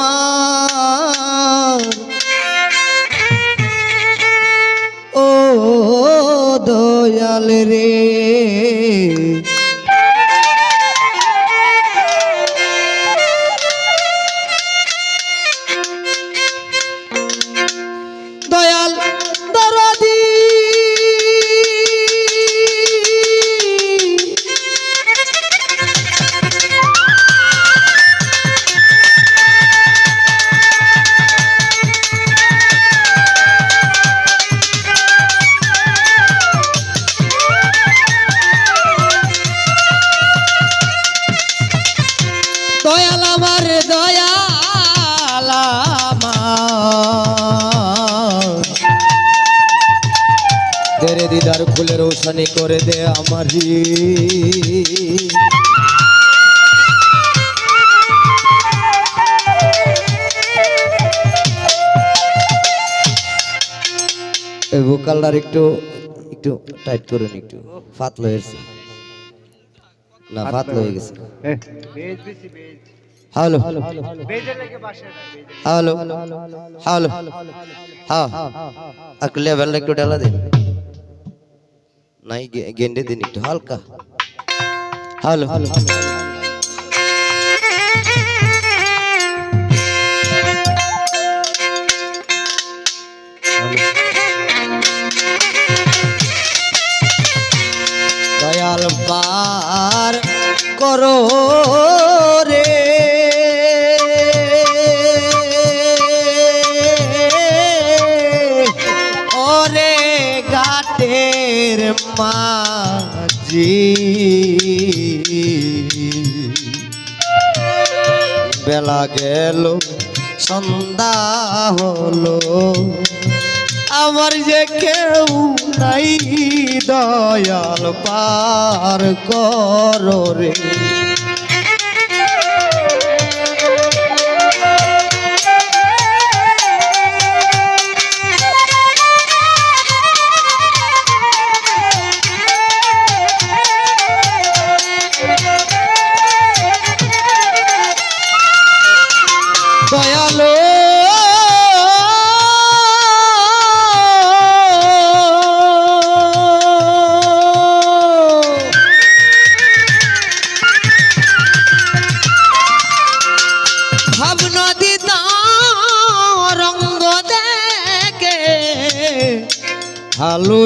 আমার দিদার ফুলে রোশনি করে দে আমারি ভোকালটার একটু একটু টাইট করুন একটু ফাতলো হয়েছে না ফাতলো হয়ে গেছে হ্যালো হ্যালো হ্যালো হ্যাঁ একটু লেভেলটা একটু ঢালা দিন নাই গেন্ডে দিন একটু হালকা। হ্যালো দয়াল পার করো। মাঝি। বেলা গেল সন্ধ্যা হলো। আমার যে কেউ নাই দয়াল পার করো রে।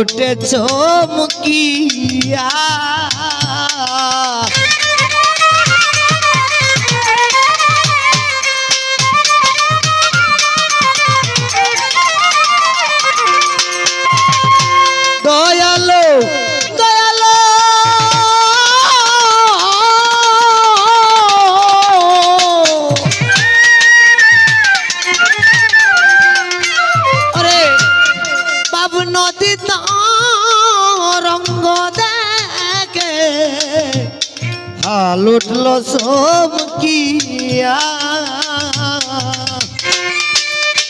হালুটে চমকিয়া হাল উঠল সমকিয়া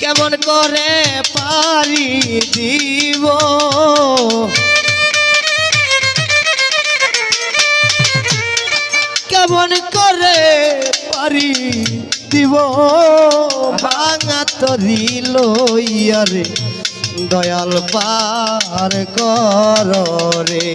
কেমন করে পারি দিব? কেমন করে পারি দিব? ভাঙা তরি লইয়ারে দয়াল পার কর রে।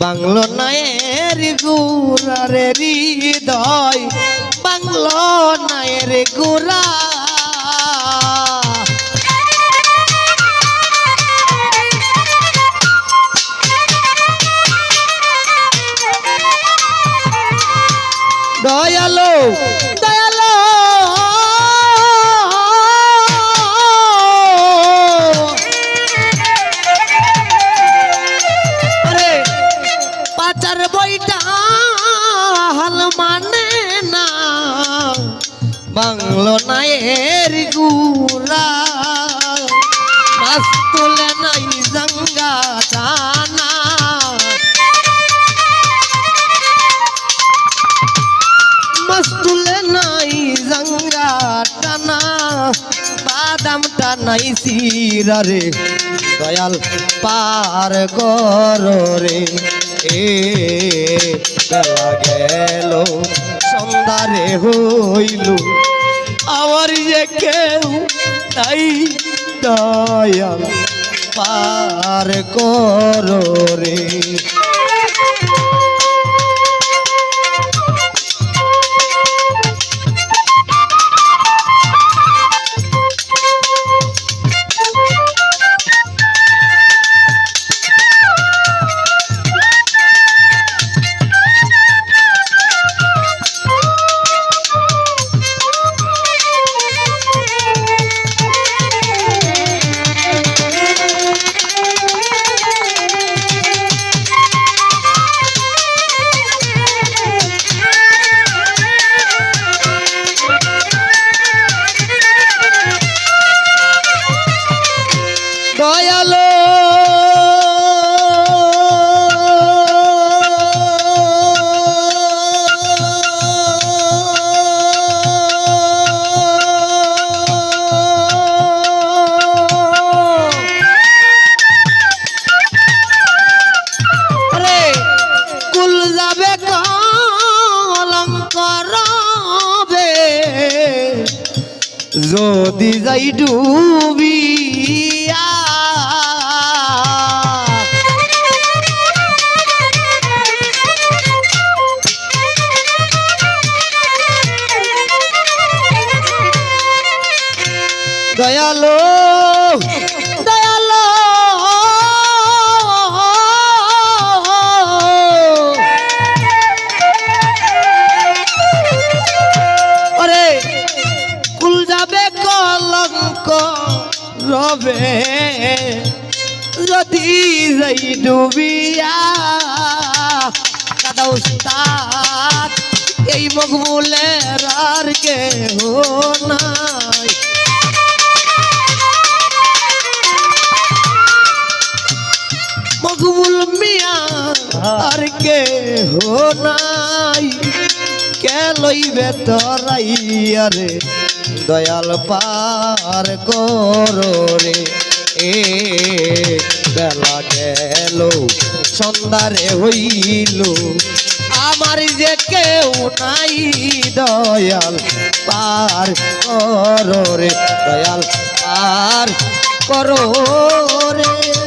বাংলো নায়ের গুরারে হৃদয় বাংলো নায়ের গুরা দয়ালো গানের গুড়া। মাছ তুলে নাই জাঙ্গা টানা মাছ তুলে নাই জাঙ্গা টানা বাদাম টানাই সিরারে দয়াল পার কর রে। এ বেলা গেল। সন্ধ্যারে হইল। আমার যে কেউ তাই দয়াল পার কর রে। যদি যাই ডুবিয়া রবে যদি যাই ডুবিয়া, দাদা উস্তাদ, এই মকবুলের আর কে নাই। মকবুল মিয়া আর কে হো নাই। কে লইবে তরাইয়া রে? দয়াল পার করো এ বেলা গেল, সন্ধ্যারে হইল। আমার যে কেউ নাই দয়াল পার করো দয়াল পার করো রে।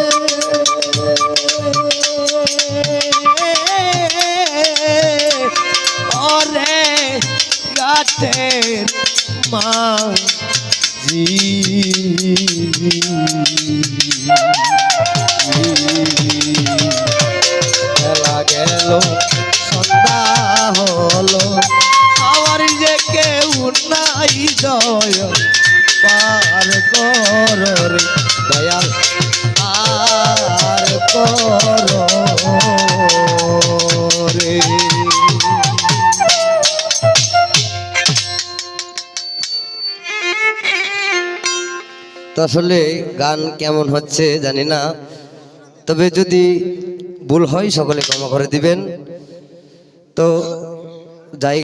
গেল সন্ধ্যা হলো। আমার যে কেউ নাই দয় পার কর রে দয়াল, পার কর রে। তো আসলে গান কেমন হচ্ছে জানি না, তবে যদি ভুল হয় সকলে ক্ষমা করে দিবেন। তো যাই